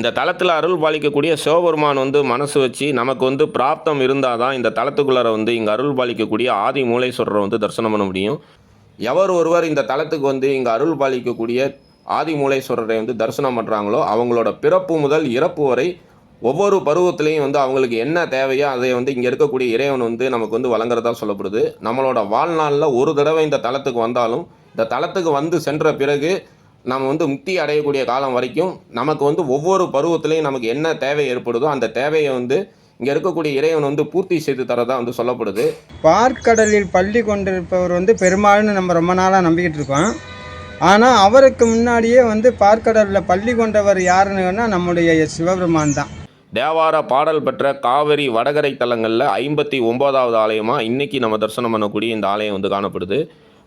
இந்த தளத்தில் அருள் பாலிக்கக்கூடிய சிவபெருமான் வந்து மனசு வச்சு நமக்கு வந்து பிராப்தம் இருந்தால் தான் இந்த தளத்துக்குள்ளார வந்து இங்கே அருள் பாலிக்கக்கூடிய ஆதி மூலேஸ்வரரை வந்து தரிசனம் பண்ண முடியும். எவர் ஒருவர் இந்த தளத்துக்கு வந்து இங்கே அருள் பாலிக்கக்கூடிய ஆதி மூலேஸ்வரரை வந்து தரிசனம் பண்ணுறாங்களோ அவங்களோட பிறப்பு முதல் இறப்பு வரை ஒவ்வொரு பருவத்திலையும் வந்து அவங்களுக்கு என்ன தேவையோ அதை வந்து இங்கே இருக்கக்கூடிய இறைவன் வந்து நமக்கு வந்து வழங்குறதா சொல்லப்படுது. நம்மளோட வாழ்நாளில் ஒரு தடவை இந்த தளத்துக்கு வந்தாலும் இந்த தளத்துக்கு வந்து சென்ற பிறகு நம்ம வந்து முக்தி அடையக்கூடிய காலம் வரைக்கும் நமக்கு வந்து ஒவ்வொரு பருவத்திலையும் நமக்கு என்ன தேவை ஏற்படுதோ அந்த தேவையை வந்து இங்கே இருக்கக்கூடிய இறைவன் வந்து பூர்த்தி செய்து தரதா வந்து சொல்லப்படுது. பார்க்கடலில் பள்ளி கொண்டிருப்பவர் வந்து பெருமாள்னு நம்ம ரொம்ப நாளாக நம்பிக்கிட்டு இருக்கோம். ஆனால் அவருக்கு முன்னாடியே வந்து பார்க்கடலில் பள்ளி கொண்டவர் யாருன்னா நம்முடைய சிவபெருமான் தான். தேவார பாடல் பெற்ற காவிரி வடகரை தலங்களில் ஐம்பத்தி ஒம்போதாவது ஆலயமாக இன்றைக்கி நம்ம தரிசனம் பண்ணக்கூடிய இந்த ஆலயம் வந்து காணப்படுது.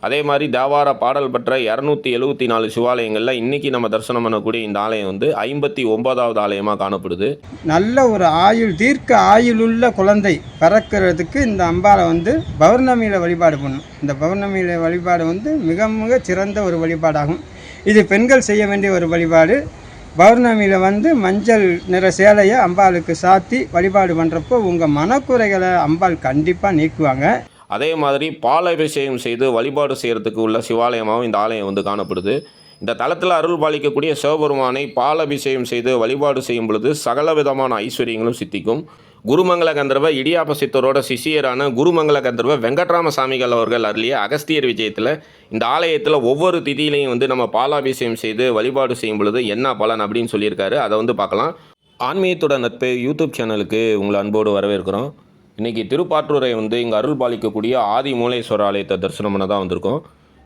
அதே மாதிரி தேவார பாடல் பெற்ற இரநூத்தி எழுபத்தி நாலு சிவாலயங்களில் இன்றைக்கி நம்ம தரிசனம் பண்ணக்கூடிய இந்த ஆலயம் வந்து ஐம்பத்தி ஒன்பதாவது ஆலயமாக காணப்படுது. நல்ல ஒரு ஆயுள் தீர்க்க ஆயுளுள்ள குழந்தை பிறக்கிறதுக்கு இந்த அம்பாவை வந்து பௌர்ணமியில் வழிபாடு பண்ணும். இந்த பௌர்ணமியில் வழிபாடு வந்து மிக மிக சிறந்த ஒரு வழிபாடாகும். இது பெண்கள் செய்ய வேண்டிய ஒரு வழிபாடு. பௌர்ணமியில் வந்து மஞ்சள் நிற சேலையை அம்பாளுக்கு சாத்தி வழிபாடு பண்ணுறப்போ உங்கள் மனக்குறைகளை அம்பாள் கண்டிப்பாக நீக்குவாங்க. அதே மாதிரி பாலாபிஷேகம் செய்து வழிபாடு செய்கிறதுக்கு உள்ள சிவாலயமாகவும் இந்த ஆலயம் வந்து காணப்படுது. இந்த தளத்தில் அருள் பாலிக்கக்கூடிய சிவபெருமானை பாலாபிஷேகம் செய்து வழிபாடு செய்யும் பொழுது சகல விதமான ஐஸ்வர்யங்களும் சித்திக்கும். குருமங்கல கந்தர்வ இடியாப்ப சித்தரோட சிஷியரான குருமங்கல கந்தர்வ வெங்கட்ராம சாமிகள் அவர்கள் அருளிய அகஸ்தியர் விஜயத்தில் இந்த ஆலயத்தில் ஒவ்வொரு திதியிலையும் வந்து நம்ம பாலாபிஷேகம் செய்து வழிபாடு செய்யும் பொழுது என்ன பலன் அப்படின்னு சொல்லியிருக்காரு. அதை வந்து பார்க்கலாம். ஆன்மீகத்தோட நட்பு யூடியூப் சேனலுக்கு உங்களை அன்போடு வரவேற்கிறோம். இன்றைக்கி திருப்பாற்றூரை வந்து இங்கே அருள் பாலிக்கக்கூடிய ஆதி மூலேஸ்வர ஆலயத்தை தரிசனம் பண்ண தான் வந்திருக்கோம்.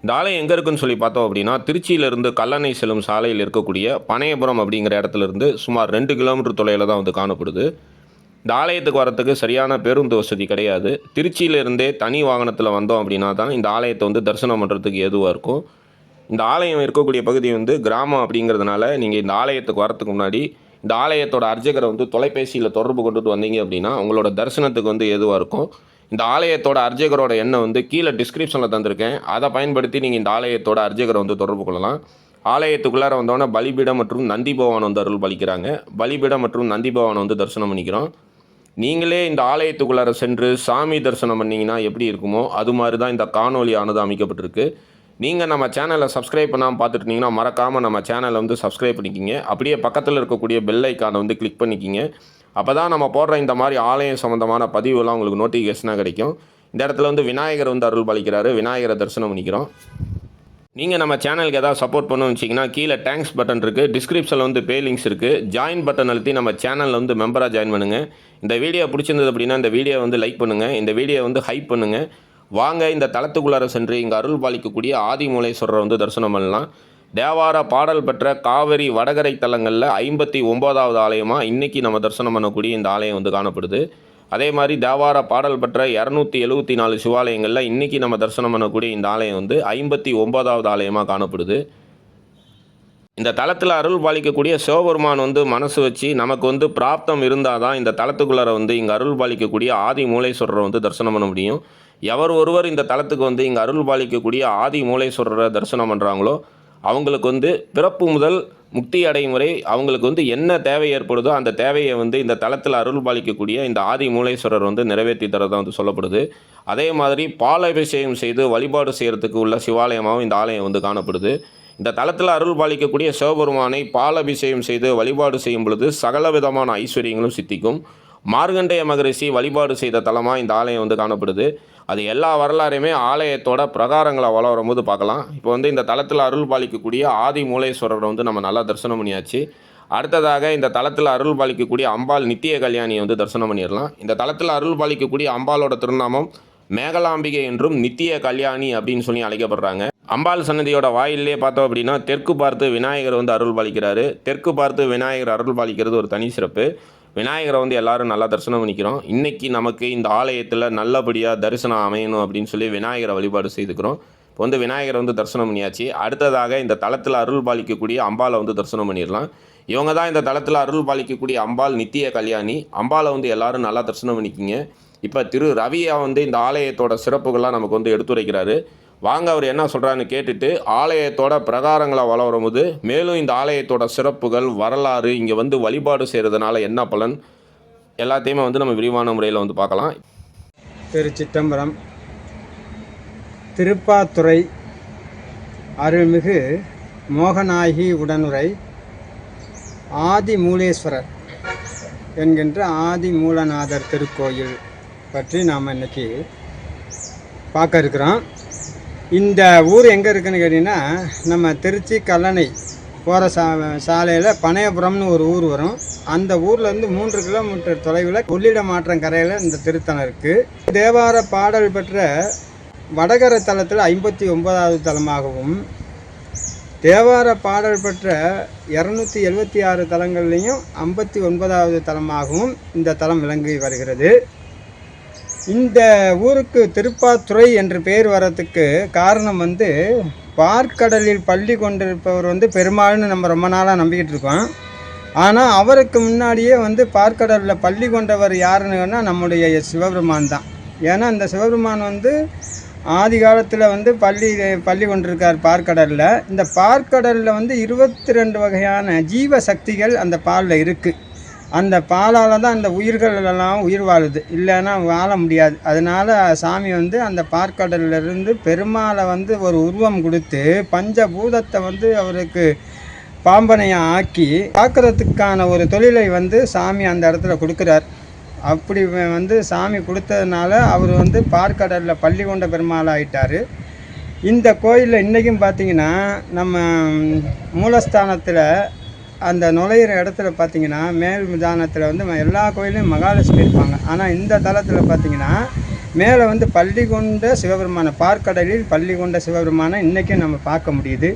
இந்த ஆலயம் எங்கே இருக்குன்னு சொல்லி பார்த்தோம் அப்படின்னா திருச்சியிலிருந்து கல்லணை செல்லும் சாலையில் இருக்கக்கூடிய பனையபுரம் அப்படிங்கிற இடத்துல இருந்து சுமார் ரெண்டு கிலோமீட்டர் தொலைவில் தான் வந்து காணப்படுது. இந்த ஆலயத்துக்கு வரத்துக்கு சரியான பேருந்து வசதி கிடையாது. திருச்சியிலிருந்தே தனி வாகனத்தில் வந்தோம் அப்படின்னா தான் இந்த ஆலயத்தை வந்து தரிசனம் பண்ணுறதுக்கு ஏதுவாக இருக்கும். இந்த ஆலயம் இருக்கக்கூடிய பகுதி வந்து கிராமம் அப்படிங்கிறதுனால நீங்கள் இந்த ஆலயத்துக்கு வரத்துக்கு முன்னாடி இந்த ஆலயத்தோட அர்ச்சகரை வந்து தொலைபேசியில் தொடர்பு கொண்டுட்டு வந்தீங்க அப்படின்னா உங்களோட தரிசனத்துக்கு வந்து ஏதுவாக இருக்கும்? இந்த ஆலயத்தோட அர்ச்சகரோட எண்ணம் வந்து கீழே டிஸ்கிரிப்ஷனில் தந்திருக்கேன். அதை பயன்படுத்தி நீங்கள் இந்த ஆலயத்தோட அர்ச்சகரை வந்து தொடர்பு கொள்ளலாம். ஆலயத்துக்குள்ளார வந்தோடனே பலிபீடம் மற்றும் நந்தி பவான் வந்து அருள் பலிக்கிறாங்க. பலிபீடம் மற்றும் நந்தி பவான் வந்து தரிசனம் பண்ணிக்கிறோம். நீங்களே இந்த ஆலயத்துக்குள்ளார சென்று சாமி தரிசனம் பண்ணிங்கன்னா எப்படி இருக்குமோ அது மாதிரி தான் இந்த காணொலியானது அமைக்கப்பட்டிருக்கு. நீங்கள் நம்ம சேனலை சப்ஸ்கிரைப் பண்ணாமல் பார்த்துட்டு இருந்தீங்கன்னா மறக்காமல் நம்ம சேனலை வந்து சப்ஸ்கிரைப் பண்ணிக்கிங்க. அப்படியே பக்கத்தில் இருக்கக்கூடிய பெல் ஐக்கானை வந்து கிளிக் பண்ணிக்கிங்க. அப்போ தான் நம்ம போடுற இந்த மாதிரி ஆலயம் சம்மந்தமான பதிவுலாம் உங்களுக்கு நோட்டிஃபிகேஷனாக கிடைக்கும். இந்த இடத்துல வந்து விநாயகர் வந்து அருள் பாலிக்கிறாரு விநாயகரை தரிசனம் பண்ணிக்கிறோம். நீங்கள் நம்ம சேனலுக்கு எதாவது சப்போர்ட் பண்ணணும்னு வச்சிங்கன்னா கீழே டேங்க்ஸ் பட்டன் இருக்குது டிஸ்கிரிப்ஷனில் வந்து பே லிங்க்ஸ் இருக்குது ஜாயின் பட்டன் அழுத்தி நம்ம சேனலில் வந்து மெம்பராக ஜாயின் பண்ணுங்கள் இந்த வீடியோ பிடிச்சிருந்தது அப்படின்னா இந்த வீடியோ வந்து லைக் பண்ணுங்கள் இந்த வீடியோ வந்து ஹைப் பண்ணுங்கள் வாங்க இந்த தளத்துக்குள்ளார சென்று இங்கே அருள் பாலிக்கக்கூடிய ஆதிமூலேஸ்வரர் வந்து தரிசனம் பண்ணலாம். தேவார பாடல் பெற்ற காவிரி வடகரை தலங்களில் ஐம்பத்தி ஒம்போதாவது ஆலயமாக இன்றைக்கி நம்ம தரிசனம் பண்ணக்கூடிய இந்த ஆலயம் வந்து காணப்படுது. அதே மாதிரி தேவார பாடல் பெற்ற இரநூத்தி எழுபத்தி நாலு சிவாலயங்களில் இன்றைக்கி நம்ம தரிசனம் பண்ணக்கூடிய இந்த ஆலயம் வந்து ஐம்பத்தி ஒம்போதாவது ஆலயமாக காணப்படுது. இந்த தளத்தில் அருள் பாலிக்கக்கூடிய சிவபெருமான் வந்து மனசு வச்சு நமக்கு வந்து பிராப்தம் இருந்தால் தான் இந்த தளத்துக்குள்ளார வந்து இங்கே அருள் பாலிக்கக்கூடிய ஆதி மூலேஸ்வரரை வந்து தரிசனம் பண்ண முடியும். எவர் ஒருவர் இந்த தலத்துக்கு வந்து இங்கே அருள் பாலிக்கக்கூடிய ஆதி மூலேஸ்வரரை தரிசனம் பண்ணுறாங்களோ அவங்களுக்கு வந்து பிறப்பு முதல் முக்தி அடையும் வரை அவங்களுக்கு வந்து என்ன தேவை ஏற்படுதோ அந்த தேவையை வந்து இந்த தலத்தில் அருள் பாலிக்கக்கூடிய இந்த ஆதி மூலேஸ்வரர் வந்து நிறைவேற்றி தரதான் வந்து சொல்லப்படுது. அதே மாதிரி பாலாபிஷேகம் செய்து வழிபாடு செய்கிறதுக்கு உள்ள சிவாலயமாகவும் இந்த ஆலயம் வந்து காணப்படுது. இந்த தலத்தில் அருள் பாலிக்கக்கூடிய சிவபெருமானை பாலாபிஷேகம் செய்து வழிபாடு செய்யும் பொழுது சகல விதமான ஐஸ்வர்யங்களும் சித்திக்கும். மார்கண்டேய மகரிஷி வழிபாடு செய்த தலமாக இந்த ஆலயம் வந்து காணப்படுது. அது எல்லா வரலாறையுமே ஆலயத்தோட பிரகாரங்களை வள வரும்போது பார்க்கலாம். இப்போ வந்து இந்த தளத்தில் அருள் பாலிக்கக்கூடிய ஆதி மூலேஸ்வரரை வந்து நம்ம நல்லா தரிசனம் பண்ணியாச்சு. அடுத்ததாக இந்த தளத்தில் அருள் பாலிக்கக்கூடிய அம்பாள் நித்திய கல்யாணியை வந்து தரிசனம் பண்ணிடலாம். இந்த தளத்தில் அருள் பாலிக்கக்கூடிய அம்பாலோட திருநாமம் மேகலாம்பிகை என்றும் நித்திய கல்யாணி அப்படின்னு சொல்லி அழைக்கப்படுறாங்க. அம்பாள் சன்னதியோட வாயிலே பார்த்தோம் அப்படின்னா தெற்கு பார்த்து விநாயகர் வந்து அருள் பாலிக்கிறாரு. தெற்கு பார்த்து விநாயகர் அருள் பாலிக்கிறது ஒரு தனி சிறப்பு. விநாயகரை வந்து எல்லாரும் நல்லா தரிசனம் பண்ணிக்கிறோம். இன்றைக்கி நமக்கு இந்த ஆலயத்தில் நல்லபடியாக தரிசனம் அமையணும் அப்படின்னு சொல்லி விநாயகரை வழிபாடு செய்துக்கிறோம். இப்போ வந்து விநாயகரை வந்து தரிசனம் பண்ணியாச்சு. அடுத்ததாக இந்த தளத்தில் அருள் பாலிக்கக்கூடிய அம்பாளை வந்து தரிசனம் பண்ணிடலாம். இவங்க தான் இந்த தளத்தில் அருள் பாலிக்கக்கூடிய அம்பாள் நித்திய கல்யாணி. அம்பாளை வந்து எல்லாரும் நல்லா தரிசனம் பண்ணிக்கிங்க. இப்போ திரு ரவியா வந்து இந்த ஆலயத்தோட சிறப்புகள்லாம் நமக்கு வந்து எடுத்துரைக்கிறாரு. வாங்க அவர் என்ன சொல்கிறான்னு கேட்டுட்டு ஆலயத்தோட பிரகாரங்களை வளரும்போது மேலும் இந்த ஆலயத்தோட சிறப்புகள் வரலாறு இங்கே வந்து வழிபாடு செய்கிறதுனால என்ன பலன்? எல்லாத்தையுமே வந்து நம்ம விரிவான முறையில் வந்து பார்க்கலாம். திருச்சிற்றம்பலம் திருப்பாத்துறை அருள்மிகு மோகநாயகி உடனுரை ஆதி மூலேஸ்வரர் என்கின்ற ஆதி மூலநாதர் திருக்கோயில் பற்றி நாம் இன்னைக்கு பார்க்க இருக்கிறோம். இந்த ஊர் எங்கே இருக்குன்னு கேட்டிங்கன்னா நம்ம திருச்சி கல்லணை போகிற சா சாலையில் பனையபுரம்னு ஒரு ஊர் வரும். அந்த ஊர்லேருந்து மூன்று கிலோமீட்டர் தொலைவில் கொள்ளிட மாற்றம் கரையில் இந்த திருத்தலம் இருக்குது தேவார பாடல் பெற்ற வடகர தலத்தில் ஐம்பத்தி ஒன்பதாவது தலமாகவும் தேவார பாடல் பெற்ற இரநூத்தி எழுபத்தி ஆறு தலங்கள்லேயும் ஐம்பத்தி ஒன்பதாவது தலமாகவும் இந்த தலம் விளங்கி வருகிறது. இந்த ஊருக்கு திருப்பாத்துறை என்று பெயர் வரத்துக்கு காரணம் வந்து பார்க்கடலில் பள்ளி கொண்டிருப்பவர் வந்து பெருமாள்னு நம்ம ரொம்ப நாளாக நம்பிக்கிட்டு இருக்கோம். ஆனால் அவருக்கு முன்னாடியே வந்து பார்க்கடலில் பள்ளி கொண்டவர் யாருன்னு நம்முடைய சிவபெருமான் தான். ஏன்னா இந்த சிவபெருமான் வந்து ஆதி காலத்தில் வந்து பள்ளி பள்ளி கொண்டிருக்கார் பார்க்கடலில். இந்த பார்க்கடலில் வந்து இருபத்தி ரெண்டு வகையான ஜீவ சக்திகள் அந்த பாலில் இருக்குது அந்த பாலால் தான் அந்த உயிர்கள் எல்லாம் உயிர் வாழுது. இல்லைன்னா வாழ முடியாது. அதனால சாமி வந்து அந்த பார்க்கடலிருந்து பெருமாளை வந்து ஒரு உருவம் கொடுத்து பஞ்சபூதத்தை வந்து அவருக்கு பாம்பனையை ஆக்கி பார்க்குறதுக்கான ஒரு தொழிலை வந்து சாமி அந்த இடத்துல கொடுக்குறார். அப்படி வந்து சாமி கொடுத்ததுனால அவர் வந்து பார்க்கடலில் பள்ளி கொண்ட பெருமாள் ஆயிட்டார். இந்த கோயிலில் இன்றைக்கும் பார்த்தீங்கன்னா நம்ம மூலஸ்தானத்தில் அந்த நுழையிற இடத்துல பார்த்தீங்கன்னா மேல் விதானத்தில் வந்து எல்லா கோயிலையும் மகாலட்சுமி இருப்பாங்க. ஆனால் இந்த தலத்தில் பார்த்தீங்கன்னா மேலே வந்து பள்ளி கொண்ட சிவபெருமானை பார்க்கடலில் பள்ளி கொண்ட சிவபெருமானை இன்றைக்கும் நம்ம பார்க்க முடியுது.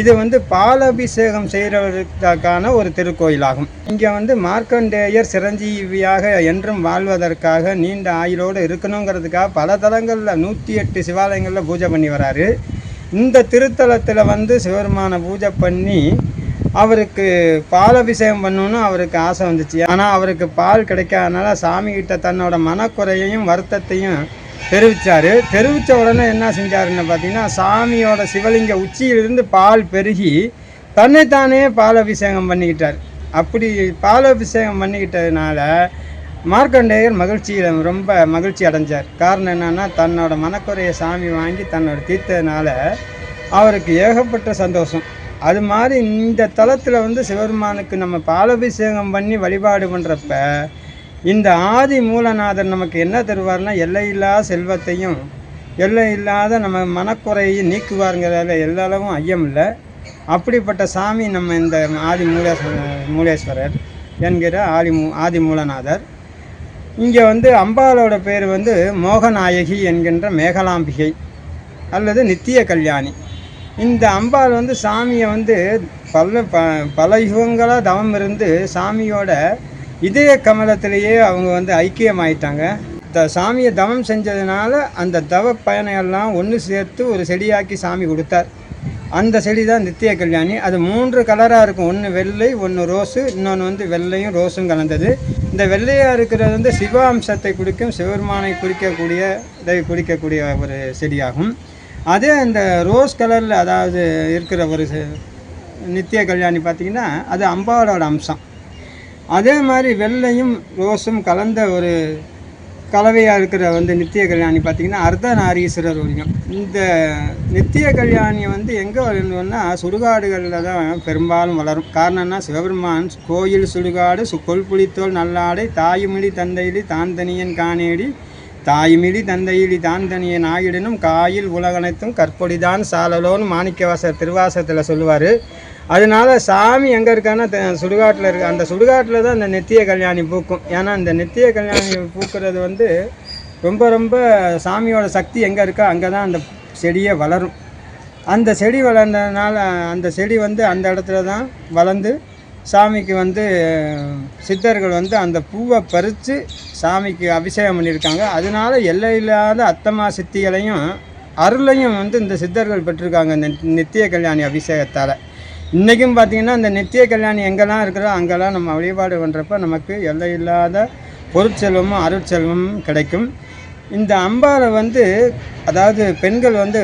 இது வந்து பாலபிஷேகம் செய்கிறவருக்கான ஒரு திருக்கோயிலாகும். இங்கே வந்து மார்க்கண்டேயர் சிரஞ்சீவியாக என்றும் வாழ்வதற்காக நீண்ட ஆயுளோடு இருக்கணுங்கிறதுக்காக பல தலங்களில் நூற்றி எட்டு சிவாலயங்களில் பூஜை பண்ணி வராரு. இந்த திருத்தலத்தில் வந்து சிவபெருமானை பூஜை பண்ணி அவருக்கு பால் அபிஷேகம் பண்ணணும்னு அவருக்கு ஆசை வந்துச்சு. ஆனால் அவருக்கு பால் கிடைக்காதனால சாமி கிட்ட தன்னோட மனக்குறையையும் வருத்தத்தையும் தெரிவித்தார் தெரிவித்த உடனே என்ன செஞ்சாருன்னு பார்த்தீங்கன்னா சாமியோட சிவலிங்க உச்சியிலிருந்து பால் பெருகி தன்னைத்தானே பால் அபிஷேகம் பண்ணிக்கிட்டார். அப்படி பால் அபிஷேகம் பண்ணிக்கிட்டதுனால மார்க்கண்டேயர் மகிழ்ச்சியில் ரொம்ப மகிழ்ச்சி அடைஞ்சார். காரணம் என்னென்னா தன்னோட மனக்குறையை சாமி வாங்கி தன்னோட தீர்த்ததுனால அவருக்கு ஏகப்பட்ட சந்தோஷம். அது மாதிரி இந்த தலத்தில் வந்து சிவபெருமானுக்கு நம்ம பாலபிஷேகம் பண்ணி வழிபாடு பண்ணுறப்ப இந்த ஆதி மூலநாதர் நமக்கு என்ன தருவார்னா எல்லையில்லா செல்வத்தையும் எல்லை இல்லாத நம்ம மனக்குறையை எல்லா அளவும் ஐயம் இல்லை. அப்படிப்பட்ட சாமி நம்ம இந்த ஆதி மூலேஸ்வரர் மூலேஸ்வரர் என்கிற ஆதி மூ ஆதி மூலநாதர். இங்கே வந்து அம்பாலோட பேர் வந்து மோகநாயகி என்கின்ற மேகலாம்பிகை அல்லது நித்திய கல்யாணி. இந்த அம்பாள் வந்து சாமியை வந்து பல ப பல யுகங்களாக தவம் இருந்து சாமியோட இதய கமலத்திலேயே அவங்க வந்து ஐக்கியமாயிட்டாங்க. த சாமியை தவம் செஞ்சதுனால அந்த தவ பயனையெல்லாம் ஒன்று சேர்த்து ஒரு செடியாக்கி சாமி கொடுத்தார். அந்த செடி தான் நித்திய கல்யாணி. அது மூன்று கலராக இருக்கும். ஒன்று வெள்ளை ஒன்று ரோஸு இன்னொன்று வந்து வெள்ளையும் ரோஸும் கலந்தது. இந்த வெள்ளையாக இருக்கிறது வந்து சிவ அம்சத்தை குறிக்கும் சிவபெருமானை குறிக்கக்கூடிய இதை குறிக்கக்கூடிய ஒரு செடியாகும். அதே அந்த ரோஸ் கலரில் அதாவது இருக்கிற ஒரு நித்திய கல்யாணி பார்த்திங்கன்னா அது அம்பாவோட அம்சம். அதே மாதிரி வெள்ளையும் ரோஸும் கலந்த ஒரு கலவையாக இருக்கிற வந்து நித்திய கல்யாணி பார்த்திங்கன்னா அர்த்தநாரீஸ்வரர் ஒழியம். இந்த நித்திய கல்யாணி வந்து எங்கே வளருன்னா சுடுகாடுகளில் தான் பெரும்பாலும் வளரும். காரணம்னா சிவபெருமான் கோயில் சுடுகாடு சு கொல்புளித்தோல் நல்லாடை தாயுமிழி தந்தையிலி தாந்தனியன் காணேடி தாயுமிழி தந்தையிலி தான் தனிய ஆகிடனும் காயில் உலகனைத்தும் கற்பொடிதான் சாலலோன்னு மாணிக்கவாசர் திருவாசத்தில் சொல்லுவார். அதனால சாமி எங்கே இருக்கான்னா த- சுடுகாட்டில் இருக்கு அந்த சுடுகாட்டில் தான் அந்த நித்திய கல்யாணி பூக்கும். ஏன்னா இந்த நித்திய கல்யாணி பூக்கிறது வந்து ரொம்ப ரொம்ப சாமியோட சக்தி எங்கே இருக்கோ அங்கே தான் அந்த செடியே வளரும். அந்த செடி வளர்ந்ததுனால அந்த செடி வந்து அந்த இடத்துல தான் வளர்ந்து சாமிக்கு வந்து சித்தர்கள் வந்து அந்த பூவை பறித்து சாமிக்கு அபிஷேகம் பண்ணியிருக்காங்க. அதனால எல்லையில்லாத அத்தமா சித்திகளையும் அருளையும் வந்து இந்த சித்தர்கள் பெற்றிருக்காங்க இந்த நித்திய கல்யாணி அபிஷேகத்தால். இன்றைக்கும் பார்த்தீங்கன்னா இந்த நித்திய கல்யாணி எங்கெல்லாம் இருக்கிறோ அங்கெல்லாம் நம்ம வழிபாடு பண்ணுறப்ப நமக்கு எல்லையில்லாத பொருட்செல்வமும் அருட்செல்வமும் கிடைக்கும். இந்த அம்பாவை வந்து அதாவது பெண்கள் வந்து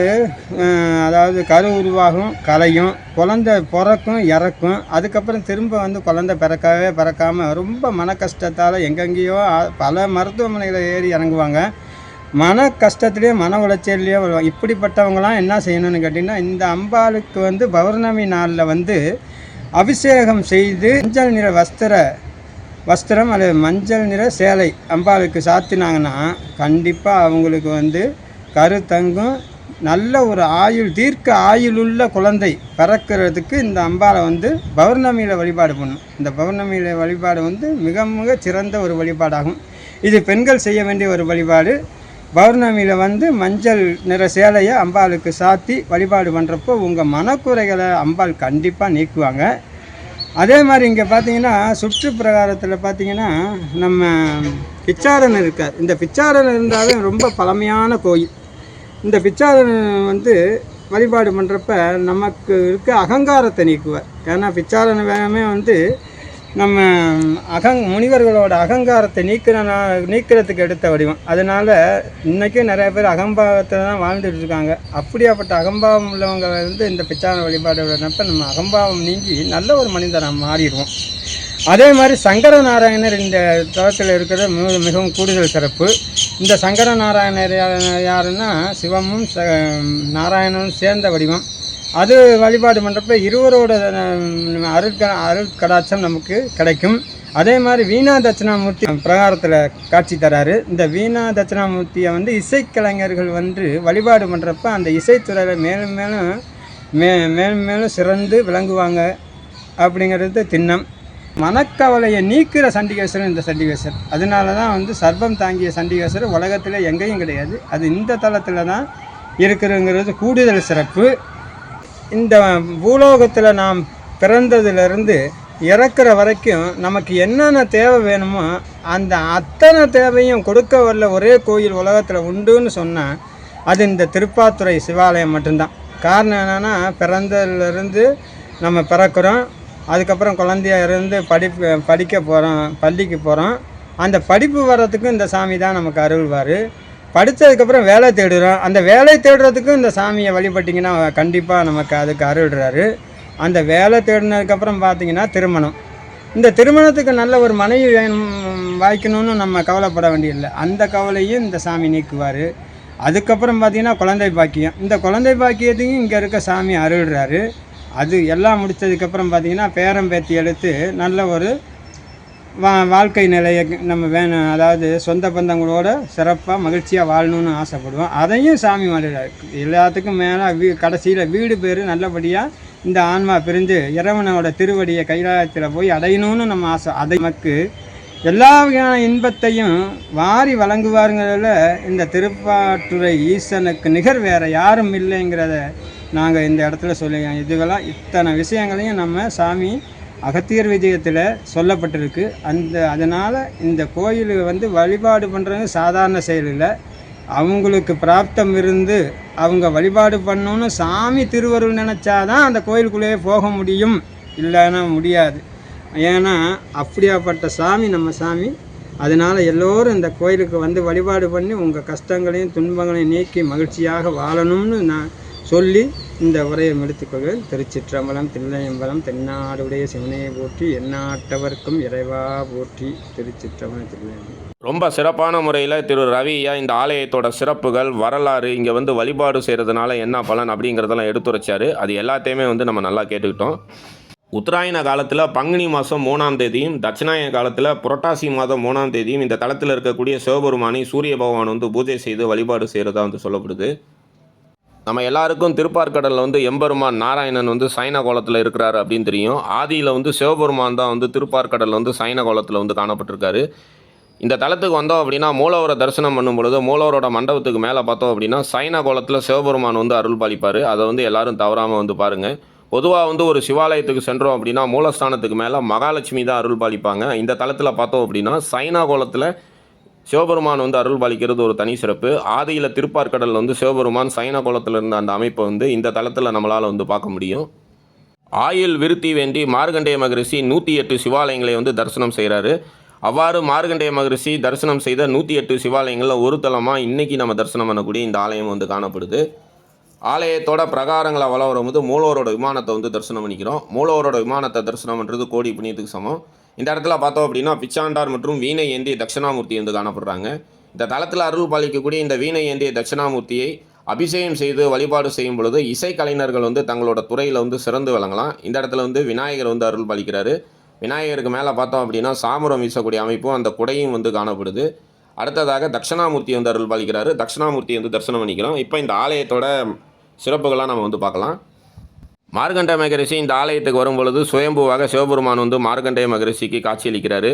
அதாவது கரு உருவாகும் கலையும் குழந்தை பிறக்கும் இறக்கும் அதுக்கப்புறம் திரும்ப வந்து குழந்தை பிறக்கவே பிறக்காமல் ரொம்ப மன கஷ்டத்தால் எங்கெங்கேயோ பல மருத்துவமனைகளை ஏறி இறங்குவாங்க. மன கஷ்டத்துலேயே மன உளைச்சல்லையே வருவாங்க. இப்படிப்பட்டவங்களாம் என்ன செய்யணும்னு கேட்டிங்கன்னா இந்த அம்பாளுக்கு வந்து பௌர்ணமி நாளில் வந்து அபிஷேகம் செய்து மஞ்சள் நிற வஸ்திர வஸ்திரம் அல்லது மஞ்சள் நிற சேலை அம்பாளுக்கு சாத்தினாங்கன்னா கண்டிப்பாக அவங்களுக்கு வந்து கருத்தங்கும் நல்ல ஒரு ஆயுள் தீர்க்க ஆயுளுள்ள குழந்தை பிறக்கிறதுக்கு இந்த அம்பாளை வந்து பௌர்ணமியில் வழிபாடு பண்ணும். இந்த பௌர்ணமியில் வழிபாடு வந்து மிக மிக சிறந்த ஒரு வழிபாடாகும். இது பெண்கள் செய்ய வேண்டிய ஒரு வழிபாடு. பௌர்ணமியில் வந்து மஞ்சள் நிற சேலையை அம்பாளுக்கு சாத்தி வழிபாடு பண்ணுறப்போ உங்கள் மனக்குறைகளை அம்பாள் கண்டிப்பாக நீக்குவாங்க. அதே மாதிரி இங்கே பார்த்தீங்கன்னா சுற்று பிரகாரத்தில் பார்த்தீங்கன்னா நம்ம பிச்சாரன் இருக்கார். இந்த பிச்சாரன் இருந்தாலும் ரொம்ப பழமையான கோயில். இந்த பிச்சாரன் வந்து வழிபாடு பண்ணுறப்ப நமக்கு இருக்க அகங்காரத்தை நீக்குவார். ஏன்னா பிச்சாரன் வேகமே வந்து நம்ம அகங் முனிவர்களோட அகங்காரத்தை நீக்கிறனா நீக்கிறதுக்கு எடுத்த வடிவம். அதனால் இன்றைக்கும் நிறைய பேர் அகம்பாவத்தில் தான் வாழ்ந்துட்டு இருக்காங்க. அப்படியாப்பட்ட அகம்பாவம் உள்ளவங்க வந்து இந்த பிச்சான வழிபாடு நம்ம அகம்பாவம் நீங்கி நல்ல ஒரு மனிதராக மாறிடுவோம். அதே மாதிரி சங்கர நாராயணர் இந்த தளத்தில் இருக்கிற மிக மிகவும் கூடுதல் சிறப்பு. இந்த சங்கர நாராயணர் யாருன்னா சிவமும் ச நாராயணனும் சேர்ந்த வடிவம். அது வழிபாடு பண்ணுறப்ப இருவரோட அருட்க அருட்கடாட்சம் நமக்கு கிடைக்கும். அதே மாதிரி வீணா தட்சிணாமூர்த்தி பிரகாரத்தில் காட்சி தராரு. இந்த வீணா தட்சிணாமூர்த்தியை வந்து இசைக்கலைஞர்கள் வந்து வழிபாடு பண்ணுறப்ப அந்த இசைத்துறையில் மேலும் மேலும் மே மேலும் மேலும் சிறந்து விளங்குவாங்க அப்படிங்கிறது திண்ணம். மனக்கவலையை நீக்கிற சண்டிகேஸ்வரன் இந்த சண்டிகேஸ்வரர் அதனால தான் வந்து சர்பம் தாங்கிய சண்டிகேஸ்வரர் உலகத்தில் எங்கேயும் கிடையாது. அது இந்த தளத்தில் தான் இருக்கிறங்கிறது கூடுதல் சிறப்பு. இந்த பூலோகத்தில் நாம் பிறந்ததுலேருந்து இறக்குற வரைக்கும் நமக்கு என்னென்ன தேவை வேணுமோ அந்த அத்தனை தேவையும் கொடுக்க வரல ஒரே கோயில் உலகத்தில் உண்டுன்னு சொன்னால் அது இந்த திருப்பாத்துறை சிவாலயம் மட்டும்தான். காரணம் என்னென்னா பிறந்ததுலேருந்து நம்ம பிறக்கிறோம். அதுக்கப்புறம் குழந்தையாக இருந்து படிப்பு படிக்க போகிறோம் பள்ளிக்கு போகிறோம் அந்த படிப்பு வர்றதுக்கும் இந்த சாமி தான் நமக்கு அருள்வார். படித்ததுக்கப்புறம் வேலை தேடுறோம். அந்த வேலை தேடுறதுக்கும் இந்த சாமியை வழிபட்டிங்கன்னா கண்டிப்பாக நமக்கு அதுக்கு அருள்றாரு. அந்த வேலை தேடினதுக்கப்புறம் பார்த்தீங்கன்னா திருமணம். இந்த திருமணத்துக்கு நல்ல ஒரு மனைவி வேணும் வாய்க்கணும்னு நம்ம கவலைப்பட வேண்டியதில்லை. அந்த கவலையும் இந்த சாமி நீக்குவார். அதுக்கப்புறம் பார்த்திங்கன்னா குழந்தை பாக்கியம். இந்த குழந்தை பாக்கியத்தையும் இங்கே இருக்க சாமி அருள்றாரு. அது எல்லாம் முடித்ததுக்கப்புறம் பார்த்தீங்கன்னா பேரம் பேத்தி எடுத்து நல்ல ஒரு வா வாழ்க்கை நிலையை நம்ம வேணும் அதாவது சொந்த பந்தங்களோட சிறப்பாக மகிழ்ச்சியாக வாழணும்னு ஆசைப்படுவோம். அதையும் சாமி மாடுறாரு எல்லாத்துக்கும் மேலே வீ கடைசியில் வீடு பேர் நல்லபடியாக இந்த ஆன்மா பிரிந்து இறைவனோட திருவடியை கைலாயத்தில் போய் அடையணும்னு நம்ம ஆசை. அதை நமக்கு எல்லா வகையான இன்பத்தையும் வாரி வழங்குவாருங்கிறதுல இந்த திருப்பாட்டுறை ஈசனுக்கு நிகர் வேறு யாரும் இல்லைங்கிறத நாங்கள் இந்த இடத்துல சொல்லி இதுவெல்லாம் இத்தனை விஷயங்களையும் நம்ம சாமி அகத்தியர் விஜயத்தில் சொல்லப்பட்டிருக்கு. அந்த அதனால் இந்த கோயில் வந்து வழிபாடு பண்ணுறது சாதாரண செயல் இல்லை. அவங்களுக்கு பிராப்தம் இருந்து அவங்க வழிபாடு பண்ணணும்னு சாமி திருவருள் நினச்சாதான் அந்த கோயிலுக்குள்ளேயே போக முடியும். இல்லைன்னா முடியாது. ஏன்னா அப்படியாப்பட்ட சாமி நம்ம சாமி அதனால் எல்லோரும் இந்த கோயிலுக்கு வந்து வழிபாடு பண்ணி உங்கள் கஷ்டங்களையும் துன்பங்களையும் நீக்கி மகிழ்ச்சியாக வாழணும்னு நான் சொல்லி இந்த உரையை எடுத்துக்கொள்வேன் திருச்சிற்றம்பலம் தில்லையம்பலம் தென்னாடுடைய சிவனையை போற்றி எந்நாட்டவர்க்கும் இறைவா போற்றி திருச்சிற்றம்பலம் தில்லையம்பலம் ரொம்ப சிறப்பான முறையில் திரு ரவியா இந்த ஆலயத்தோட சிறப்புகள் வரலாறு இங்கே வந்து வழிபாடு செய்கிறதுனால என்ன பலன் அப்படிங்கிறதெல்லாம் எடுத்துரைச்சார். அது எல்லாத்தையுமே வந்து நம்ம நல்லா கேட்டுக்கிட்டோம். உத்தராயண காலத்தில் பங்குனி மாதம் மூணாம் தேதியும் தட்சிணாயன காலத்தில் புரட்டாசி மாதம் மூணாம் தேதியும் இந்த தளத்தில் இருக்கக்கூடிய சிவபெருமானை சூரிய பகவான் வந்து பூஜை செய்து வழிபாடு செய்கிறதா வந்து சொல்லப்படுது. நம்ம எல்லாருக்கும் திருப்பார்கடலில் வந்து எம்பெருமான் நாராயணன் வந்து சைன கோலத்தில் இருக்கிறாரு அப்படின்னு தெரியும். ஆதியில் வந்து சிவபெருமான் தான் வந்து திருப்பார்கடலில் வந்து சைன கோலத்தில் வந்து காணப்பட்டிருக்காரு. இந்த தளத்துக்கு வந்தோம் அப்படின்னா மூலவரை தரிசனம் பண்ணும் பொழுது மூலவரோட மண்டபத்துக்கு மேலே பார்த்தோம் அப்படின்னா சைன கோலத்தில் சிவபெருமான் வந்து அருள் பாலிப்பார். அதை வந்து எல்லாரும் தவறாமல் வந்து பாருங்கள் பொதுவாக வந்து ஒரு சிவாலயத்துக்கு சென்றோம் அப்படின்னா மூலஸ்தானத்துக்கு மேலே மகாலட்சுமி தான் அருள் பாலிப்பாங்க. இந்த தளத்தில் பார்த்தோம் அப்படின்னா சைனா கோலத்தில் சிவபெருமான் வந்து அருள் பாலிக்கிறது ஒரு தனி சிறப்பு. ஆதியில் திருப்பார்கடல் வந்து சிவபெருமான் சைன கோலத்தில் இருந்த அந்த அமைப்பை வந்து இந்த தலத்தில் நம்மளால் வந்து பார்க்க முடியும். ஆயுள் விருத்தி வேண்டி மார்கண்டேய மகரிஷி நூற்றி எட்டு சிவாலயங்களை வந்து தரிசனம் செய்கிறாரு அவ்வாறு மார்கண்டேய மகரிஷி தரிசனம் செய்த நூற்றி எட்டு சிவாலயங்களில் ஒரு தலமாக இன்றைக்கி நம்ம தரிசனம் பண்ணக்கூடிய இந்த ஆலயம் வந்து காணப்படுது. ஆலயத்தோட பிரகாரங்களை வளம் வரும்போது மூலவரோட விமானத்தை வந்து தரிசனம் பண்ணிக்கிறோம். மூலவரோட விமானத்தை தரிசனம் பண்ணுறது கோடி புண்ணியத்துக்கு சமம். இந்த இடத்துல பார்த்தோம் அப்படின்னா பிச்சாண்டார் மற்றும் வீணை ஏந்திய தட்சிணாமூர்த்தி வந்து காணப்படுறாங்க. இந்த தளத்தில் அருள் பாலிக்கக்கூடிய இந்த வீணை ஏந்திய தட்சிணாமூர்த்தியை அபிஷேகம் செய்து வழிபாடு செய்யும் பொழுது இசைக்கலைஞர்கள் வந்து தங்களோட துறையில் வந்து சிறந்து விளங்கலாம். இந்த இடத்துல வந்து விநாயகர் வந்து அருள் பாலிக்கிறாரு. விநாயகருக்கு மேலே பார்த்தோம் அப்படின்னா சாமரம் வீசக்கூடிய அமைப்பும் அந்த குடையும் வந்து காணப்படுது. அடுத்ததாக தட்சிணாமூர்த்தி வந்து அருள் பாலிக்கிறாரு. தட்சிணாமூர்த்தி வந்து தரிசனம் பண்ணிக்கிறோம். இப்போ இந்த ஆலயத்தோட சிறப்புகளாக நம்ம வந்து பார்க்கலாம். மார்க்கண்ட மகரிஷி இந்த ஆலயத்துக்கு வரும்பொழுது சுயம்புவாக சிவபெருமான் வந்து மார்கண்டேய மகரிஷிக்கு காட்சியளிக்கிறாரு.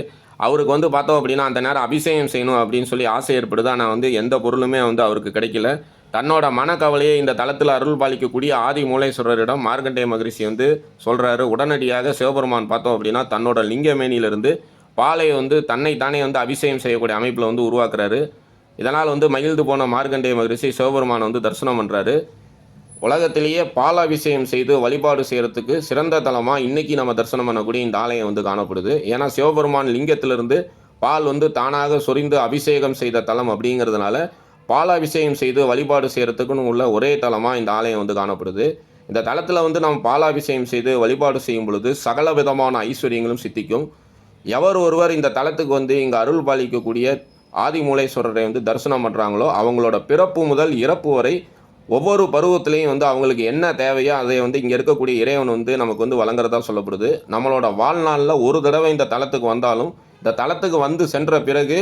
அவருக்கு வந்து பார்த்தோம் அப்படின்னா அந்த நேரம் அபிஷேகம் செய்யணும் அப்படின்னு சொல்லி ஆசை ஏற்படுது. ஆனால் வந்து எந்த பொருளுமே வந்து அவருக்கு கிடைக்கல. தன்னோட மனக்கவலையை இந்த தளத்தில் அருள் பாலிக்கக்கூடிய ஆதி மூலேஸ்வரரிடம் மார்கண்டேய மகரிஷி வந்து சொல்கிறாரு உடனடியாக சிவபெருமான் பார்த்தோம் அப்படின்னா தன்னோட லிங்கமேனியிலிருந்து பாலை வந்து தன்னை தானே வந்து அபிஷேகம் செய்யக்கூடிய அமைப்பில் வந்து உருவாக்குறாரு. இதனால் வந்து மகிழ்ந்து போன மார்கண்டேய மகரிஷி சிவபெருமானை வந்து தரிசனம் பண்ணுறாரு உலகத்திலேயே பாலாபிஷேகம் செய்து வழிபாடு செய்கிறதுக்கு சிறந்த தலமாக இன்றைக்கி நம்ம தரிசனம் பண்ணக்கூடிய இந்த ஆலயம் வந்து காணப்படுது. ஏன்னா சிவபெருமான் லிங்கத்திலிருந்து பால் வந்து தானாக சொரிந்து அபிஷேகம் செய்த தலம் அப்படிங்கிறதுனால பாலாபிஷேகம் செய்து வழிபாடு செய்கிறதுக்குன்னு உள்ள ஒரே தலமாக இந்த ஆலயம் வந்து காணப்படுது. இந்த தளத்தில் வந்து நாம் பாலாபிஷேகம் செய்து வழிபாடு செய்யும் பொழுது சகல விதமான ஐஸ்வர்யங்களும் சித்திக்கும். எவர் ஒருவர் இந்த தளத்துக்கு வந்து இங்கே அருள் பாலிக்கக்கூடிய ஆதிமூலேஸ்வரரை வந்து தரிசனம் பண்ணுறாங்களோ அவங்களோட பிறப்பு முதல் இறப்பு வரை ஒவ்வொரு பருவத்துலேயும் வந்து அவங்களுக்கு என்ன தேவையோ அதை வந்து இங்கே இருக்கக்கூடிய இறைவன் வந்து நமக்கு வந்து வழங்குறதா சொல்லப்படுது. நம்மளோட வாழ்நாளில் ஒரு தடவை இந்த தளத்துக்கு வந்தாலும் இந்த தளத்துக்கு வந்து சென்ற பிறகு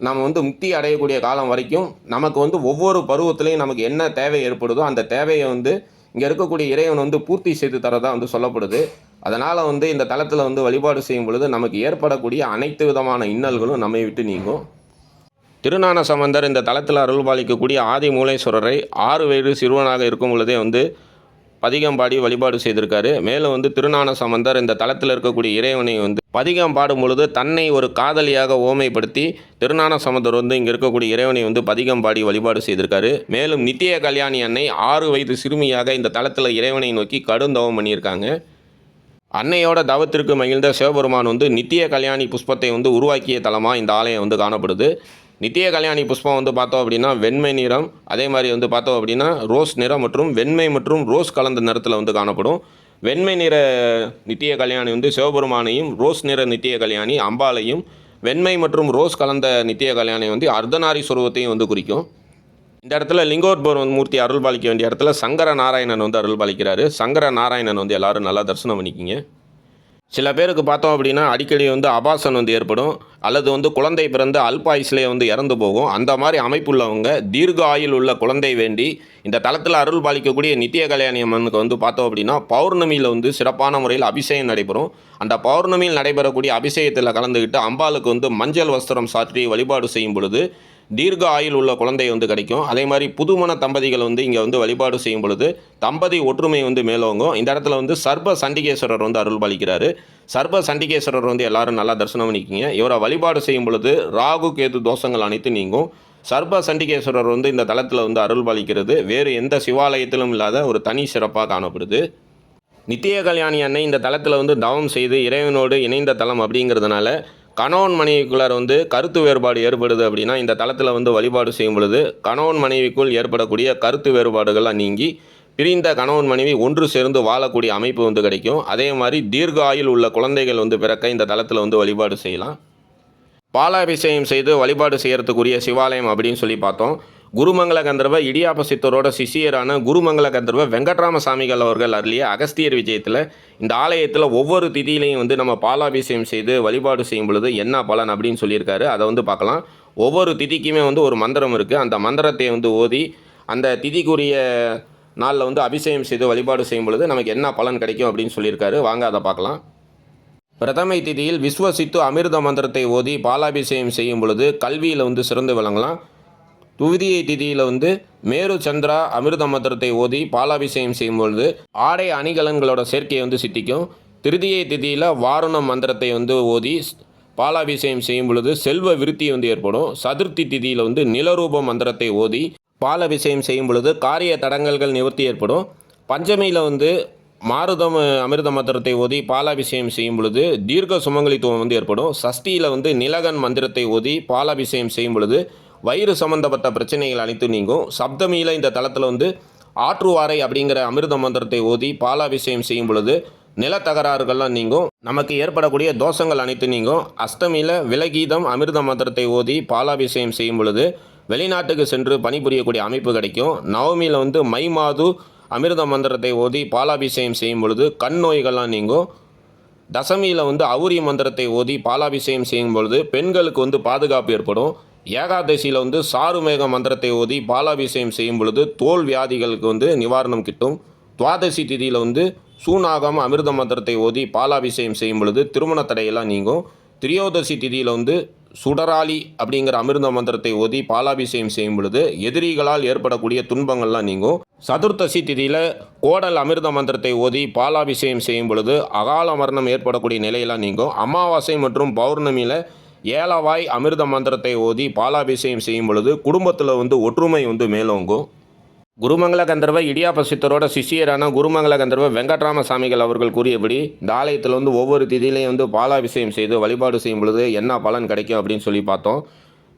நம்ம வந்து முக்தி அடையக்கூடிய காலம் வரைக்கும் நமக்கு வந்து ஒவ்வொரு பருவத்துலேயும் நமக்கு என்ன தேவை ஏற்படுதோ அந்த தேவையை வந்து இங்கே இருக்கக்கூடிய இறைவன் வந்து பூர்த்தி செய்து தரதாக வந்து சொல்லப்படுது. அதனால் வந்து இந்த தளத்தில் வந்து வழிபாடு செய்யும் பொழுது நமக்கு ஏற்படக்கூடிய அனைத்து விதமான இன்னல்களும் நம்மை விட்டு நீங்கும். திருநான சம்பந்தர் இந்த தளத்தில் அருள்பாலிக்கக்கூடிய ஆதி மூலேஸ்வரரை ஆறு வயது சிறுவனாக இருக்கும் பொழுதே வந்து பதிகம் பாடி வழிபாடு செய்திருக்காரு. மேலும் வந்து திருநான சம்பந்தர் இந்த தளத்தில் இருக்கக்கூடிய இறைவனை வந்து பதிகம் பாடும் பொழுது தன்னை ஒரு காதலியாக ஓமைப்படுத்தி திருநான சம்பந்தர் வந்து இங்கே இருக்கக்கூடிய இறைவனை வந்து பதிகம் பாடி வழிபாடு செய்திருக்காரு. மேலும் நித்திய கல்யாணி அன்னை ஆறு வயது சிறுமியாக இந்த தளத்தில் இறைவனை நோக்கி கடும் தவம் பண்ணியிருக்காங்க. அன்னையோட தவத்திற்கு மகிழ்ந்த சிவபெருமான் வந்து நித்திய கல்யாணி புஷ்பத்தை வந்து உருவாக்கிய தலமாக இந்த ஆலயம் வந்து காணப்படுது. நித்திய கல்யாணி புஷ்பம் வந்து பார்த்தோம் அப்படின்னா வெண்மை நிறம் அதே மாதிரி வந்து பார்த்தோம் அப்படின்னா ரோஸ் நிறம் மற்றும் வெண்மை மற்றும் ரோஸ் கலந்த நிறத்தில் வந்து காணப்படும். வெண்மை நிற நித்திய கல்யாணி வந்து சிவபெருமானையும் ரோஸ் நிற நித்திய கல்யாணி அம்பாளையும் வெண்மை மற்றும் ரோஸ் கலந்த நித்திய கல்யாணி வந்து அர்த்தநாரி சுரூபத்தையும் வந்து குறிக்கும். இந்த இடத்துல லிங்கோத்பவர் மூர்த்தி அருள் பாலிக்க வேண்டிய இடத்துல சங்கர நாராயணன் வந்து அருள் பாலிக்கிறாரு சங்கர நாராயணன் வந்து எல்லாரும் நல்லா தரிசனம் பண்ணிக்கிங்க. சில பேருக்கு பார்த்தோம் அப்படின்னா அடிக்கடி வந்து அபாசன் வந்து ஏற்படும் அல்லது வந்து குழந்தை பிறந்து அல்பாயுஸ்லேயே வந்து இறந்து போகும். அந்த மாதிரி அமைப்புள்ளவங்க தீர்க்க ஆயுள் உள்ள குழந்தை வேண்டி இந்த தளத்தில் அருள் பாலிக்கக்கூடிய நித்திய கல்யாணி அம்மனுக்கு வந்து பார்த்தோம் அப்படின்னா பௌர்ணமியில் வந்து சிறப்பான முறையில் அபிஷேகம் நடைபெறும். அந்த பௌர்ணமியில் நடைபெறக்கூடிய அபிஷேகத்தில் கலந்துக்கிட்டு அம்பாளுக்கு வந்து மஞ்சள் வஸ்திரம் சாற்றி வழிபாடு செய்யும் பொழுது தீர்க்க ஆயுள் உள்ள குழந்தை வந்து கிடைக்கும். அதே மாதிரி புதுமண தம்பதிகள் வந்து இங்கே வந்து வழிபாடு செய்யும் பொழுது தம்பதி ஒற்றுமை வந்து மேலோங்கும். இந்த இடத்துல வந்து சர்ப சண்டிகேஸ்வரர் வந்து அருள் பாலிக்கிறாரு சர்ப சண்டிகேஸ்வரர் வந்து எல்லாரும் நல்லா தரிசனம் பண்ணிக்கிங்க. இவரை வழிபாடு செய்யும் பொழுது ராகு கேது தோஷங்கள் அனைத்து நீங்கும். சர்ப சண்டிகேஸ்வரர் வந்து இந்த தளத்தில் வந்து அருள் பாலிக்கிறது வேறு எந்த சிவாலயத்திலும் இல்லாத ஒரு தனி சிறப்பாக காணப்படுது. நித்திய கல்யாணி அன்னை இந்த தளத்தில் வந்து தவம் செய்து இறைவனோடு இணைந்த தலம் அப்படிங்கிறதுனால கணவன் மனைவிக்குள்ளார் வந்து கருத்து வேறுபாடு ஏற்படுது அப்படின்னா இந்த தளத்தில் வந்து வழிபாடு செய்யும் பொழுது கணவன் மனைவிக்குள் ஏற்படக்கூடிய கருத்து வேறுபாடுகள்லாம் நீங்கி பிரிந்த கணவன் மனைவி ஒன்று சேர்ந்து வாழக்கூடிய அமைப்பு வந்து கிடைக்கும். அதே மாதிரி தீர்க்க ஆயுள் உள்ள குழந்தைகள் வந்து பிறக்க இந்த தளத்தில் வந்து வழிபாடு செய்யலாம். பாலாபிஷேகம் செய்து வழிபாடு செய்கிறதுக்குரிய சிவாலயம் அப்படின்னு சொல்லி பார்த்தோம். குருமங்கல கந்தர்வ இடியாப்ப சித்தரோட சிஷியரான குருமங்கல கந்தர்வ வெங்கட்ராம சாமிகள் அவர்கள் அருளிய அகஸ்தியர் விஜயத்தில் இந்த ஆலயத்தில் ஒவ்வொரு திதியிலையும் வந்து நம்ம பாலாபிஷேகம் செய்து வழிபாடு செய்யும் பொழுது என்ன பலன் அப்படின்னு சொல்லியிருக்காரு. அதை வந்து பார்க்கலாம். ஒவ்வொரு திதிக்குமே வந்து ஒரு மந்திரம் இருக்குது அந்த மந்திரத்தை வந்து ஓதி அந்த திதிக்குரிய நாளில் வந்து அபிஷேகம் செய்து வழிபாடு செய்யும் பொழுது நமக்கு என்ன பலன் கிடைக்கும் அப்படின்னு சொல்லியிருக்காரு. வாங்க அதை பார்க்கலாம். பிரதமை திதியில் விஸ்வசித்து அமிர்த மந்திரத்தை ஓதி பாலாபிஷேகம் செய்யும் பொழுது கல்வியில் வந்து சிறந்து விளங்கலாம். துவிதியை திதியில் வந்து மேரு சந்திரா அமிர்த மந்திரத்தை ஓதி பாலாபிஷேகம் செய்யும் பொழுது ஆடை அணிகலன்களோட சேர்க்கையை வந்து சித்திக்கும். திருதியை திதியில் வாரணம் மந்திரத்தை வந்து ஓதி பாலாபிஷேகம் செய்யும் பொழுது செல்வ விருத்தி வந்து ஏற்படும். சதுர்த்தி திதியில் வந்து நிலரூப மந்திரத்தை ஓதி பாலாபிஷேகம் செய்யும் பொழுது காரிய தடங்கல்கள் நிவர்த்தி ஏற்படும். பஞ்சமியில் வந்து மாருதம் அமிர்த மந்திரத்தை ஓதி பாலாபிஷேகம் செய்யும் பொழுது தீர்க்க சுமங்கலித்துவம் வந்து ஏற்படும். சஷ்டியில் வந்து நிலகன் மந்திரத்தை ஓதி பாலாபிஷேகம் செய்யும் பொழுது வயிறு சம்பந்தப்பட்ட பிரச்சனைகள் அனைத்து நீங்கும். சப்தமியில் இந்த தளத்தில் வந்து ஆற்றுவாரை அப்படிங்கிற அமிர்த மந்திரத்தை ஓதி பாலாபிஷேகம் செய்யும் பொழுது நிலத்தகராறுகள்லாம் நீங்கும். நமக்கு ஏற்படக்கூடிய தோஷங்கள் அனைத்து நீங்கும். அஷ்டமியில் விலகீதம் அமிர்த மந்திரத்தை ஓதி பாலாபிஷேகம் செய்யும் பொழுது வெளிநாட்டுக்கு சென்று பணிபுரியக்கூடிய அமைப்பு கிடைக்கும். நவமியில் வந்து மை மாது அமிர்த மந்திரத்தை ஓதி பாலாபிஷேகம் செய்யும் பொழுது கண் நோய்கள்லாம் நீங்கும். தசமியில் வந்து அவுரி மந்திரத்தை ஓதி பாலாபிஷேகம் செய்யும் பொழுது பெண்களுக்கு வந்து பாதுகாப்பு ஏற்படும். ஏகாதசியில் வந்து சாருமேக மந்திரத்தை ஓதி பாலாபிஷேகம் செய்யும் பொழுது தோல் வியாதிகளுக்கு வந்து நிவாரணம் கிட்டும். துவாதசி திதியில் வந்து சூனாகம் அமிர்த மந்திரத்தை ஓதி பாலாபிஷேகம் செய்யும் பொழுது திருமண தடையெல்லாம் நீங்கும். திரியோதசி திதியில் வந்து சுடராளி அப்படிங்கிற அமிர்த மந்திரத்தை ஓதி பாலாபிஷேகம் செய்யும் பொழுது எதிரிகளால் ஏற்படக்கூடிய துன்பங்கள்லாம் நீங்கும். சதுர்த்தசி திதியில் கோடல் அமிர்த மந்திரத்தை ஓதி பாலாபிஷேகம் செய்யும் பொழுது அகால மரணம் ஏற்படக்கூடிய நிலையெல்லாம் நீங்கும். அமாவாசை மற்றும் பௌர்ணமியில் ஏலவாய் அமிர்த மந்திரத்தை ஓதி பாலாபிஷேகம் செய்யும் பொழுது குடும்பத்தில் வந்து ஒற்றுமை வந்து மேலோங்கும். குருமங்கல கந்தர்வ இடியாப்ப சித்தரோட சிஷியரான குருமங்கல கந்தர்வ வெங்கட்ராம சாமிகள் அவர்கள் கூறியபடி இந்த ஆலயத்தில் வந்து ஒவ்வொரு திதியிலையும் வந்து பாலாபிஷேகம் செய்து வழிபாடு செய்யும் பொழுது என்ன பலன் கிடைக்கும் அப்படின்னு சொல்லி பார்த்தோம்.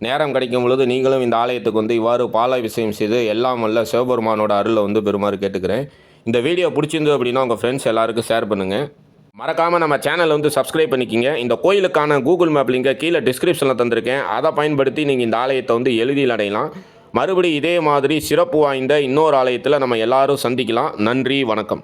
நேரம் கிடைக்கும் பொழுது நீங்களும் இந்த ஆலயத்துக்கு வந்து இவ்வாறு பாலாபிஷேகம் செய்து எல்லாம் வல்ல சிவபெருமானோட அருளை வந்து பெருமாறு கேட்டுக்கிறேன். இந்த வீடியோ பிடிச்சிருந்து அப்படின்னா உங்கள் ஃப்ரெண்ட்ஸ் எல்லாருக்கும் ஷேர் பண்ணுங்கள் மறக்காமல் நம்ம சேனலை வந்து சப்ஸ்கிரைப் பண்ணிக்கிங்க. இந்த கோயிலுக்கான கூகுள் மேப் லிங்கை கீழே டிஸ்கிரிப்ஷனில் தந்திருக்கேன். அதை பயன்படுத்தி நீங்கள் இந்த ஆலயத்தை வந்து எளிதில் அடையலாம். மறுபடியும் இதே மாதிரி சிறப்பு வாய்ந்த இன்னொரு ஆலயத்தில் நம்ம எல்லாரும் சந்திக்கலாம். நன்றி வணக்கம்.